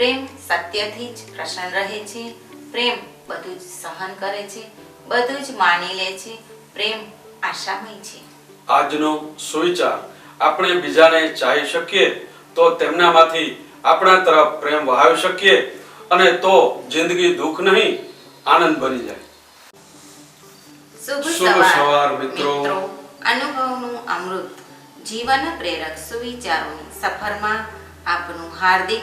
પ્રેમ સત્યથી જ પ્રસન્ન રહે છે પ્રેમ બધું જ સહન કરે છે બધું જ માની લે છે પ્રેમ આશામય છે. આજનો સુવિચાર આપણે બીજાને ચાહી શકીએ તો તેમનામાંથી આપણા તરફ પ્રેમ વહાવી શકીએ અને તો જિંદગી દુઃખ નહીં આનંદ બની જાય. શુભ સવાર, મિત્રો. અનુભવનું અમૃત. જીવન પ્રેરક સુવિચારોની સફરમાં આપનું હાર્દિક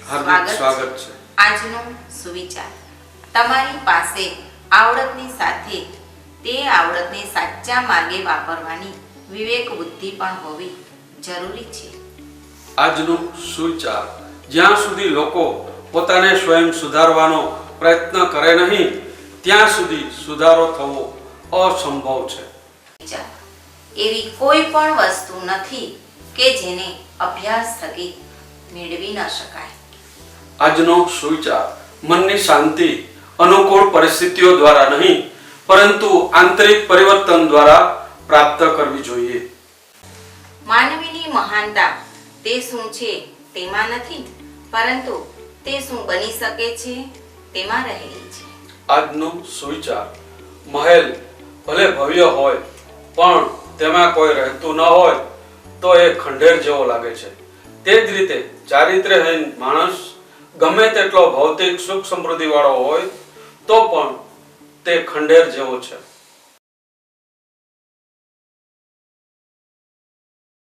હાર્દિક સ્વાગત છે. આજનો સુવિચાર. તમારી પાસે આવડતની સાથે તે આવડતને સાચા માર્ગે વાપરવાની વિવેક બુદ્ધિ પણ હોવી જરૂરી છે. આજનું સુવિચાર જ્યાં સુધી લોકો પોતાને સ્વયં સુધારવાનો પ્રયત્ન કરે નહીં ત્યાં સુધી સુધારો થવો અસંભવ છે. એવી કોઈ પણ વસ્તુ નથી કે જેને અભ્યાસ થકી મેળવી ન શકાય. આજનો સુવિચાર. મનની શાંતિ અનુકૂળ પરિસ્થિતિઓ દ્વારા નહીં પરંતુ આંતરિક પરિવર્તન દ્વારા પ્રાપ્ત કરવી જોઈએ. માનવીની મહાનતા તે શું છે તેમાં નથી પરંતુ તે શું બની શકે છે તેમાં રહેલી છે. આજનો સુવિચાર મહેલ ભલે ભવ્ય હોય પણ તેમાં કોઈ રહેતું ન હોય તો એ ખંડેર જેવો લાગે છે. તે જ રીતે ચારિત્રહીન માણસ ગમે તેટલો ભૌતિક સુખ સમૃદ્ધિ વાળો હોય તો પણ તે ખંડેર જેવો છે.